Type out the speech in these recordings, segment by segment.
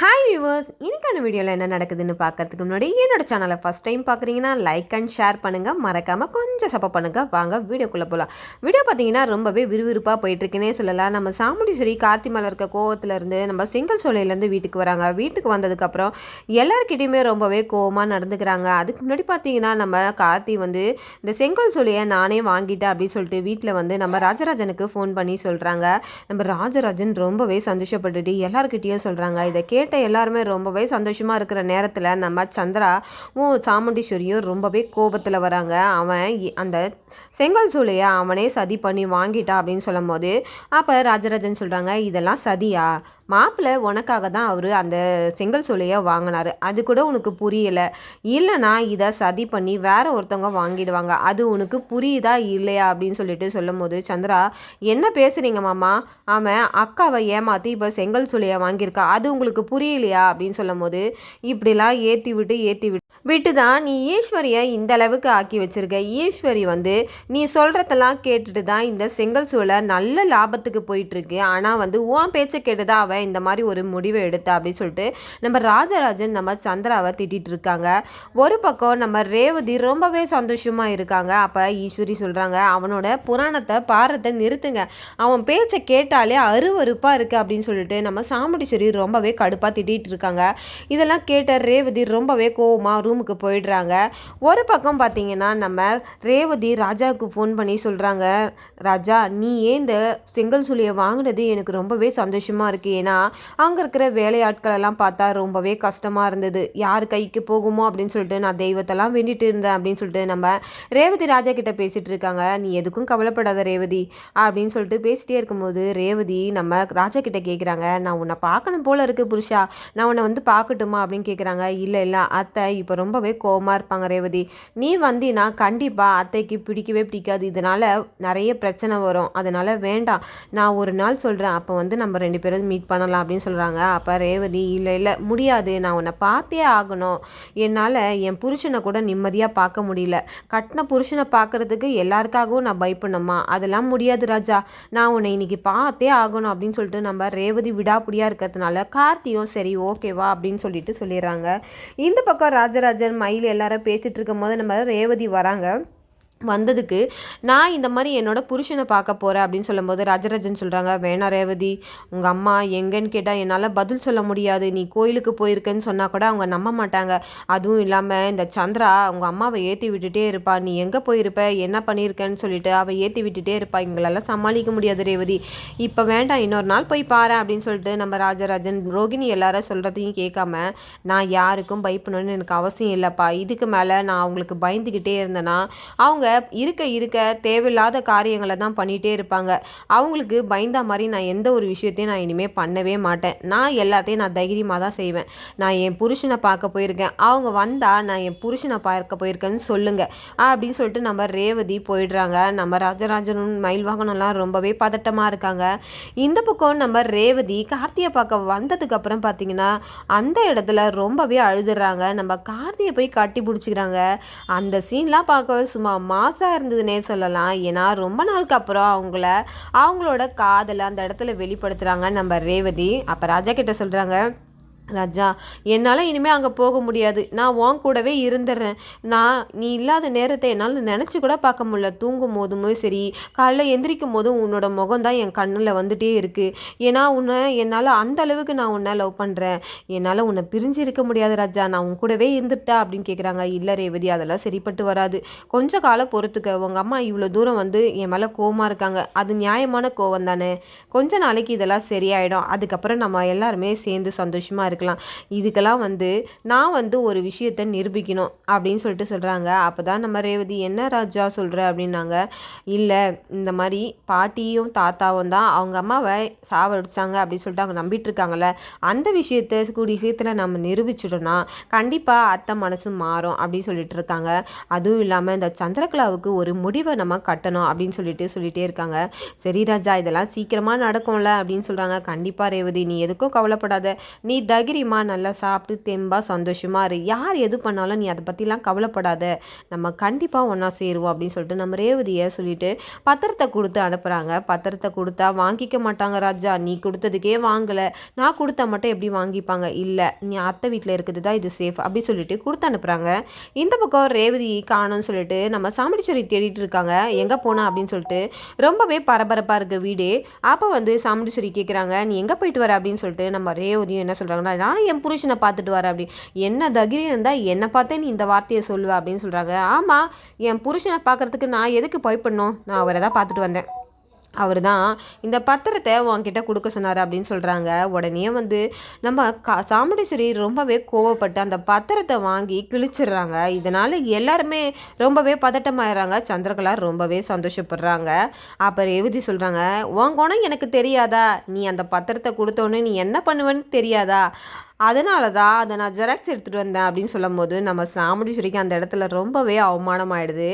Hi viewers இன்றைக்கான வீடியோவில் என்ன நடக்குதுன்னு பார்க்கறதுக்கு முன்னாடி என்னோட சேனலை ஃபஸ்ட் டைம் பார்க்குறீங்கன்னா லைக் அண்ட் ஷேர் பண்ணுங்கள் மறக்காமல் கொஞ்சம் சப்போர்ட் பண்ணுங்கள் வாங்க வீடியோக்குள்ளே போகலாம் வீடியோ பார்த்தீங்கன்னா ரொம்பவே விறுவிறுப்பாக போயிட்டுருக்குன்னே சொல்லலாம். நம்ம சாமுண்டீஸ்வரி கார்த்தி மேலே இருக்க கோவத்துலேருந்து நம்ம செங்கல் சோலையிலேருந்து வீட்டுக்கு வராங்க. வீட்டுக்கு வந்ததுக்கப்புறம் எல்லாருக்கிட்டையுமே ரொம்பவே கோவமாக நடந்துக்கிறாங்க. அதுக்கு முன்னாடி பார்த்தீங்கன்னா நம்ம கார்த்தி வந்து இந்த செங்கல் சோலையை நானே வாங்கிட்டேன் அப்படின்னு சொல்லிட்டு வீட்டில் வந்து நம்ம ராஜராஜனுக்கு ஃபோன் பண்ணி சொல்கிறாங்க நம்ம ராஜராஜன் ரொம்பவே சந்தோஷப்பட்டுட்டு எல்லாருக்கிட்டேயும் சொல்கிறாங்க இதை கேட்டு எல்லாருமே ரொம்பவே சந்தோஷமாக இருக்கிற நேரத்தில் நம்ம சந்திரா ஓ சாமுண்டீஸ்வரியும் ரொம்பவே கோபத்தில் வராங்க. அவன் இ- அந்த செங்கல் சூளையை அவனே சதி பண்ணி வாங்கிட்டான் அப்படின்னு சொல்லும் போது அப்போ ராஜராஜன் சொல்கிறாங்க இதெல்லாம் சதியா? மாப்பிள்ளை உனக்காக தான் அவர் அந்த செங்கல் சூளையை வாங்கினாரு. அது கூட உனக்கு புரியலை. இல்லைனா இதை சதி பண்ணி வேற ஒருத்தவங்க வாங்கிடுவாங்க. அது உனக்கு புரியுதா இல்லையா அப்படின்னு சொல்லிட்டு சொல்லும்போது சந்திரா என்ன பேசுறீங்க மாமா? அவன் அக்காவை ஏமாற்றி இப்போ செங்கல் சூளையை வாங்கியிருக்கா. அது உங்களுக்கு புரியலையா? அப்படின்னு சொல்லும்போது இப்படிலாம் ஏற்றி விட்டு ஏற்றி விட்டு விட்டு தான் நீ ஈஸ்வரியை இந்த அளவுக்கு ஆக்கி வச்சிருக்க. ஈஸ்வரி வந்து நீ சொல்கிறதெல்லாம் கேட்டுட்டு தான் இந்த செங்கல் சூளை நல்ல லாபத்துக்கு போயிட்டுருக்கு. ஆனால் வந்து உன் பேச்சை கேட்டு தான் அவன் இந்த மாதிரி ஒரு முடிவை எடுத்தா அப்படின்னு சொல்லிட்டு நம்ம ராஜராஜன் நம்ம சந்திராவை திட்டிகிட்டு இருக்காங்க. ஒரு பக்கம் நம்ம ரேவதி ரொம்பவே சந்தோஷமாக இருக்காங்க. அப்போ ஈஸ்வரி சொல்கிறாங்க அவனோட புராணத்தை பாரத்தை நிறுத்துங்க. அவன் பேச்சை கேட்டாலே அருவருப்பாக இருக்குது அப்படின்னு சொல்லிட்டு நம்ம சாமுண்டீஸ்வரி ரொம்பவே கடுப்பாக திட்டிகிட்டு இருக்காங்க. இதெல்லாம் கேட்ட ரேவதி ரொம்பவே கோவமா ரூமுக்கு போயிடுறாங்க. ஒரு பக்கம் பார்த்தீங்கன்னா நம்ம ரேவதி ராஜாவுக்கு ஃபோன் பண்ணி சொல்கிறாங்க ராஜா நீ ஏன் இந்த செங்கல் சுழியை வாங்கினது எனக்கு ரொம்பவே சந்தோஷமாக இருக்குது ஏன்னா அங்கே இருக்கிற வேலையாட்கள் எல்லாம் பார்த்தா ரொம்பவே கஷ்டமாக இருந்தது. யார் கைக்கு போகுமோ? அப்படின்னு சொல்லிட்டு நான் தெய்வத்தெல்லாம் வேண்டிட்டு இருந்தேன். அப்படின்னு சொல்லிட்டு நம்ம ரேவதி ராஜா கிட்ட பேசிகிட்டு இருக்காங்க. நீ எதுக்கும் கவலைப்படாத ரேவதி. அப்படின்னு சொல்லிட்டு பேசிட்டே இருக்கும்போது ரேவதி நம்ம ராஜா கிட்ட கேட்குறாங்க நான் உன்னை பார்க்கணும் போல இருக்கு புருஷா. நான் உன்னை வந்து பார்க்கட்டுமா? அப்படின்னு கேட்குறாங்க இல்லை இல்லை. அத்தை இப்போ ரொம்பவே கோபமாக இருப்பாங்க ரேவதி. நீ வந்தினா கண்டிப்பாக அத்தைக்கு பிடிக்கவே பிடிக்காது. இதனால நிறைய பிரச்சனை வரும். அதனால் வேண்டாம். நான் ஒரு நாள் சொல்கிறேன் அப்போ வந்து நம்ம ரெண்டு பேரும் மீட் பண்ணலாம் அப்படின்னு சொல்கிறாங்க அப்போ ரேவதி இல்லை இல்லை முடியாது. நான் உன்னை பார்த்தே ஆகணும். என்னால் என் புருஷனை கூட நிம்மதியாக பார்க்க முடியல. கட்டின புருஷனை பார்க்கறதுக்கு எல்லாருக்காகவும் நான் பயப்படணுமா? அதெல்லாம் முடியாது ராஜா. நான் உன்னை இன்னைக்கு பார்த்தே ஆகணும். அப்படின்னு சொல்லிட்டு நம்ம ரேவதி விடாப்புடியாக இருக்கிறதுனால கார்த்தியும் சரி ஓகேவா அப்படின்னு சொல்லிட்டு சொல்லிடுறாங்க. இந்த பக்கம் ராஜராஜன் மயில் எல்லாரும் பேசிகிட்டு இருக்கும் போது நம்ம ரேவதி வராங்க. வந்ததுக்கு நான் இந்த மாதிரி என்னோட புருஷனை பார்க்க போகிறேன் அப்படின்னு சொல்லும்போது ராஜராஜன் சொல்கிறாங்க வேணா ரேவதி உங்கள் அம்மா எங்கன்னு கேட்டால் என்னால் பதில் சொல்ல முடியாது. நீ கோயிலுக்கு போயிருக்கேன்னு சொன்னால் கூட அவங்க நம்ப மாட்டாங்க. அதுவும் இல்லாமல் இந்த சந்திரா உங்கள் அம்மாவை ஏற்றி விட்டுட்டே இருப்பா. நீ எங்கே போயிருப்ப? என்ன பண்ணியிருக்கேன்னு சொல்லிட்டு அவள் ஏற்றி விட்டுட்டே இருப்பா. எங்களெல்லாம் சமாளிக்க முடியாது ரேவதி. இப்போ வேண்டாம் இன்னொரு நாள் போய் பாரு அப்படின்னு சொல்லிட்டு நம்ம ராஜராஜன் ரோகிணி எல்லாரும் சொல்கிறதையும் கேட்காம நான் யாருக்கும் பயப்படணும்னு எனக்கு அவசியம் இல்லைப்பா. இதுக்கு மேலே நான் அவங்களுக்கு பயந்துக்கிட்டே இருந்தேன்னா அவங்க இருக்க இருக்க தேவையில்லாத காரியங்களை தான் பண்ணிகிட்டே இருப்பாங்க. அவங்களுக்கு பயந்தா மாதிரி நான் எந்த ஒரு விஷயத்தையும் நான் இனிமேல் பண்ணவே மாட்டேன். நான் எல்லாத்தையும் நான் தைரியமாக தான் செய்வேன். நான் என் புருஷனை பார்க்க போயிருக்கேன். அவங்க வந்தால் நான் என் புருஷனை பார்க்க போயிருக்கேன்னு சொல்லுங்கள் அப்படின்னு சொல்லிட்டு நம்ம ரேவதி போயிடுறாங்க. நம்ம ராஜராஜனும் மயில் வாகனம்லாம் ரொம்பவே பதட்டமாக இருக்காங்க. இந்த பக்கம் நம்ம ரேவதி கார்த்தியை பார்க்க வந்ததுக்கப்புறம் பார்த்தீங்கன்னா அந்த இடத்துல ரொம்பவே அழுதுறாங்க. நம்ம கார்த்தியை போய் கட்டி பிடிச்சிக்கிறாங்க. அந்த சீன்லாம் பார்க்கவே சும்மா ஆசை இருந்ததுன்னே சொல்லலாம். ஏன்னா ரொம்ப நாளுக்கு அப்புறம் அவங்கள அவங்களோட காதலை அந்த இடத்துல வெளிப்படுத்துகிறாங்க நம்ம ரேவதி அப்போ ராஜா கிட்ட சொல்கிறாங்க ராஜா என்னால் இனிமேல் அங்கே போக முடியாது. நான் உன் கூடவே இருந்துடுறேன் நான் நீ இல்லாத நேரத்தை என்னால் நினச்சி கூட பார்க்க முடியல. தூங்கும் போதும் சரி காலைல எந்திரிக்கும் போதும் உன்னோட முகம் தான் என் கண்ணில் வந்துட்டே இருக்குது ஏன்னா உன்னை என்னால் அந்த அளவுக்கு நான் உன்னை லவ் பண்ணுறேன் என்னால் உன்னை பிரிஞ்சு இருக்க முடியாது ராஜா. நான் உன் கூடவே இருந்துட்டா அப்படின்னு கேட்குறாங்க இல்லை ரேவதி அதெல்லாம் சரிப்பட்டு வராது. கொஞ்ச காலம் பொறுத்துக்க உங்கள் அம்மா இவ்வளோ தூரம் வந்து என் மேலே கோவமாக இருக்காங்க. அது நியாயமான கோவம் தானே? கொஞ்ச நாளைக்கு இதெல்லாம் சரியாயிடும். அதுக்கப்புறம் நம்ம எல்லாருமே சேர்ந்து சந்தோஷமாக இருக்கலாம். இதுக்கெல்லாம் வந்து நான் வந்து ஒரு விஷயத்தை நிரூபிக்கணும் அப்படின்னு சொல்லிட்டு சொல்கிறாங்க அப்போ தான் நம்ம ரேவதி என்ன ராஜா சொல்கிற அப்படின்னாங்க. இல்லை இந்த மாதிரி பாட்டியும் தாத்தாவும் தான் அவங்க அம்மாவை சாவடிச்சாங்க அப்படின்னு சொல்லிட்டு அவங்க நம்பிட்டு இருக்காங்கல்ல. அந்த விஷயத்த கூடிய சீக்கிரத்தில் நம்ம நிரூபிச்சிட்டோம்னா கண்டிப்பாக அத்தை மனசு மாறும் அப்படின்னு சொல்லிட்டு இருக்காங்க. அதுவும் இல்லாமல் இந்த சந்திரகலாவுக்கு ஒரு முடிவை நம்ம கட்டணும் அப்படின்னு சொல்லிட்டு சொல்லிட்டே இருக்காங்க. சரி ராஜா இதெல்லாம் சீக்கிரமாக நடக்கும்ல அப்படின்னு சொல்கிறாங்க கண்டிப்பாக ரேவதி நீ எதுக்கும் கவலைப்படாத. நீ தை தைரியமாக நல்லா சாப்பிட்டு தெம்பாக சந்தோஷமாக இரு. யார் எது பண்ணாலும் நீ அதை பற்றிலாம் கவலைப்படாத. நம்ம கண்டிப்பாக ஒன்றா சேருவோம் அப்படின்னு சொல்லிட்டு நம்ம ரேவதியை சொல்லிட்டு பத்திரத்தை கொடுத்து அனுப்புகிறாங்க பத்திரத்தை கொடுத்தா வாங்கிக்க மாட்டாங்க ராஜா. நீ கொடுத்ததுக்கே வாங்கலை. நான் கொடுத்தா மட்டும் எப்படி வாங்கிப்பாங்க? இல்லை நீ அத்தை வீட்டில் இருக்குது தான் இது சேஃப் அப்படி சொல்லிட்டு கொடுத்து அனுப்புகிறாங்க இந்த பக்கம் ரேவதி காணும்னு சொல்லிட்டு நம்ம சாமுண்டீஸ்வரி தேடிட்டு இருக்காங்க. எங்கே போனா அப்படின்னு சொல்லிட்டு ரொம்பவே பரபரப்பாக இருக்குது வீடு. அப்போ வந்து சாமுண்டீஸ்வரி கேட்குறாங்க நீ எங்கே போயிட்டு வர? அப்படின்னு சொல்லிட்டு நம்ம ரேவதியும் என்ன சொல்கிறாங்கன்னா நான் என் புருஷனை பார்த்துட்டு வரேன் அப்படி. என்ன தைரியம் இருந்தால் என்னை பார்த்தே நீ இந்த வார்த்தையை சொல்லுவ அப்படின்னு சொல்கிறாங்க ஆமாம் என் புருஷனை பார்க்குறதுக்கு நான் எதுக்கு பயப்படணும்? நான் அவரை தான் பார்த்துட்டு வந்தேன். அவர் தான் இந்த பத்திரத்தை உன்கிட்ட கொடுக்க சொன்னார் அப்படின்னு சொல்கிறாங்க உடனே வந்து நம்ம கா சாமுண்டீஸ்வரி ரொம்பவே கோவப்பட்டு அந்த பத்திரத்தை வாங்கி கிழிச்சிடுறாங்க. இதனால் எல்லாருமே ரொம்பவே பதட்டமாயிடுறாங்க. சந்திரகலா ரொம்பவே சந்தோஷப்படுறாங்க. அப்போ ரேவதி சொல்கிறாங்க உன் குணம் எனக்கு தெரியாதா? நீ அந்த பத்திரத்தை கொடுத்தோன்னே நீ என்ன பண்ணுவேன்னு தெரியாதா? அதனால தான் அதை நான் ஜெராக்ஸ் எடுத்துகிட்டு வந்தேன் அப்படின்னு சொல்லும் போது நம்ம சாமுண்டீஸ்வரிக்கு அந்த இடத்துல ரொம்பவே அவமானமாயிடுது.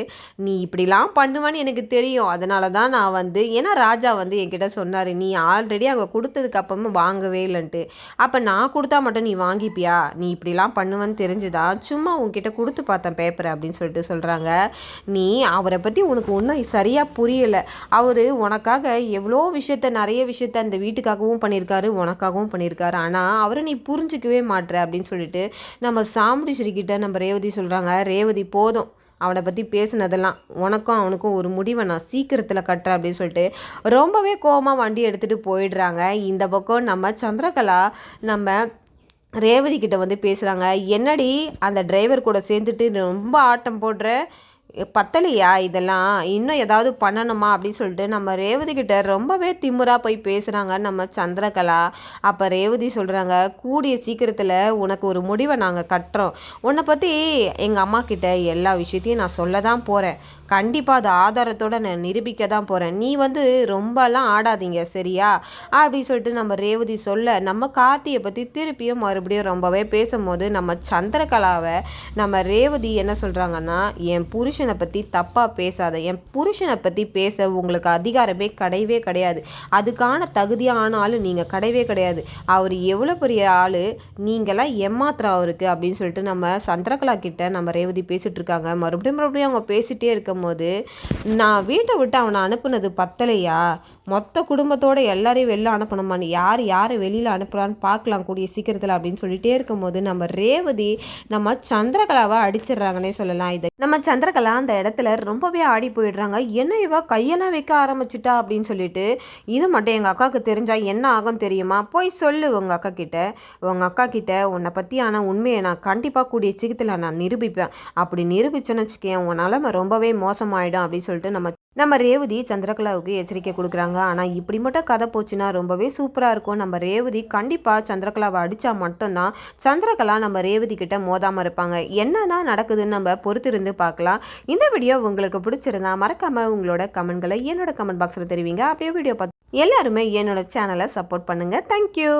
நீ இப்படிலாம் பண்ணுவேன்னு எனக்கு தெரியும். அதனால தான் நான் வந்து ஏன்னா ராஜா வந்து என்கிட்ட சொன்னார் நீ ஆல்ரெடி அங்கே கொடுத்ததுக்கு அப்புறமா வாங்கவே இல்லைன்ட்டு. அப்போ நான் கொடுத்தா மட்டும் நீ வாங்கிப்பியா? நீ இப்படிலாம் பண்ணுவேன்னு தெரிஞ்சுதான் சும்மா உன்கிட்ட கொடுத்து பார்த்தேன் பேப்பரை அப்படின்னு சொல்லிட்டு சொல்கிறாங்க நீ அவரை பற்றி உனக்கு ஒன்றும் சரியாக புரியலை. அவர் உனக்காக எவ்வளோ விஷயத்த நிறைய விஷயத்த அந்த வீட்டுக்காகவும் பண்ணியிருக்காரு உனக்காகவும் பண்ணியிருக்காரு. ஆனால் அவரை நீ புரிஞ்சு புரிஞ்சிக்கவே மாட்ற அப்படின்னு சொல்லிட்டு நம்ம சாமுண்டீஸ்வரி நம்ம ரேவதி சொல்கிறாங்க ரேவதி போதும். அவனை பற்றி பேசினதெல்லாம் உனக்கும் அவனுக்கும் ஒரு முடிவை நான் சீக்கிரத்தில் கட்டுறேன் அப்படின்னு சொல்லிட்டு ரொம்பவே கோபமாக வண்டி எடுத்துகிட்டு போயிடுறாங்க. இந்த பக்கம் நம்ம சந்திரகலா நம்ம ரேவதி கிட்ட வந்து பேசுகிறாங்க என்னடி அந்த டிரைவர் கூட சேர்ந்துட்டு ரொம்ப ஆட்டம் போடுற? பத்தலையா இதெல்லாம்? இன்னும் ஏதாவது பண்ணணுமா? அப்படின்னு சொல்லிட்டு நம்ம ரேவதி கிட்ட ரொம்பவே திமுறாக போய் பேசுகிறாங்க நம்ம சந்திரகலா. அப்போ ரேவதி சொல்கிறாங்க கூடிய சீக்கிரத்தில் உனக்கு ஒரு முடிவை நாங்கள் கட்டுறோம். உன்னை பற்றி எங்கள் அம்மா கிட்ட எல்லா விஷயத்தையும் நான் சொல்ல தான் போகிறேன் கண்டிப்பாக அது ஆதாரத்தோடு நான் நிரூபிக்க தான் போகிறேன் நீ வந்து ரொம்பலாம் ஆடாதீங்க சரியா? அப்படி சொல்லிட்டு நம்ம ரேவதி சொல்ல நம்ம கார்த்தியை பற்றி திருப்பியும் மறுபடியும் ரொம்பவே பேசும்போது நம்ம சந்திரகலாவை நம்ம ரேவதி என்ன சொல்கிறாங்கன்னா என் புருஷன் பற்றி தப்பாக பேசாத. என் புருஷனை பற்றி பேச உங்களுக்கு அதிகாரமே கிடையவே கிடையாது. அதுக்கான தகுதியான ஆள் நீங்கள் கிடையவே கிடையாது. அவர் எவ்வளோ பெரிய ஆள் நீங்களாம் ஏமாத்திரம் அவருக்கு அப்படின்னு சொல்லிட்டு நம்ம சந்திரகலா கிட்ட நம்ம ரேவதி பேசிகிட்டு இருக்காங்க. மறுபடியும் மறுபடியும் அவங்க பேசிகிட்டே இருக்கும் போது நான் வீட்டை விட்டு அவனை அனுப்புனது பத்தலையா? மொத்த குடும்பத்தோட எல்லாரையும் வெளில அனுப்பணுமான்னு யார் யாரை வெளியில் அனுப்பலான்னு பார்க்கலாம் கூடிய சீக்கிரத்தில் அப்படின்னு சொல்லிட்டே இருக்கும்போது நம்ம ரேவதி நம்ம சந்திரகலாவை அடிச்சிடுறாங்கன்னே சொல்லலாம். இது நம்ம சந்திரகலா அந்த இடத்துல ரொம்பவே ஆடி போயிடுறாங்க. என்ன இவ கையெல்லாம் வைக்க ஆரம்பிச்சிட்டா அப்படின்னு சொல்லிட்டு இது மட்டும் எங்கள் அக்காவுக்கு தெரிஞ்சால் என்ன ஆகும் தெரியுமா? போய் சொல்லு உங்கள் அக்கா கிட்ட. உங்கள் அக்கா கிட்ட உன்னை பற்றியான உண்மையை நான் கண்டிப்பாக கூடிய சீக்கிரத்தில் நான் நிரூபிப்பேன். அப்படி நிரூபிச்சேன்னு வச்சுக்கேன் உன் நிலமை ரொம்பவே மோசமாயிடும் அப்படின்னு சொல்லிட்டு நம்ம நம்ம ரேவதி சந்திரகலாவுக்கு எச்சரிக்கை கொடுக்குறாங்க. ஆனால் இப்படி மட்டும் கதை போச்சுன்னா ரொம்பவே சூப்பராக இருக்கும். நம்ம ரேவதி கண்டிப்பாக சந்திரகலாவை அடித்தா மட்டும்தான் சந்திரகலா நம்ம ரேவதி கிட்ட மோதாமல் இருப்பாங்க. என்னன்னா நடக்குதுன்னு நம்ம பொறுத்திருந்து பார்க்கலாம். இந்த வீடியோ உங்களுக்கு பிடிச்சிருந்தா மறக்காமல் உங்களோட கமெண்ட்களை என்னோட கமெண்ட் பாக்ஸில் தெரிவிங்க. அப்படியே வீடியோ பார்த்து எல்லாருமே என்னோட சேனலை சப்போர்ட் பண்ணுங்கள் தேங்க்யூ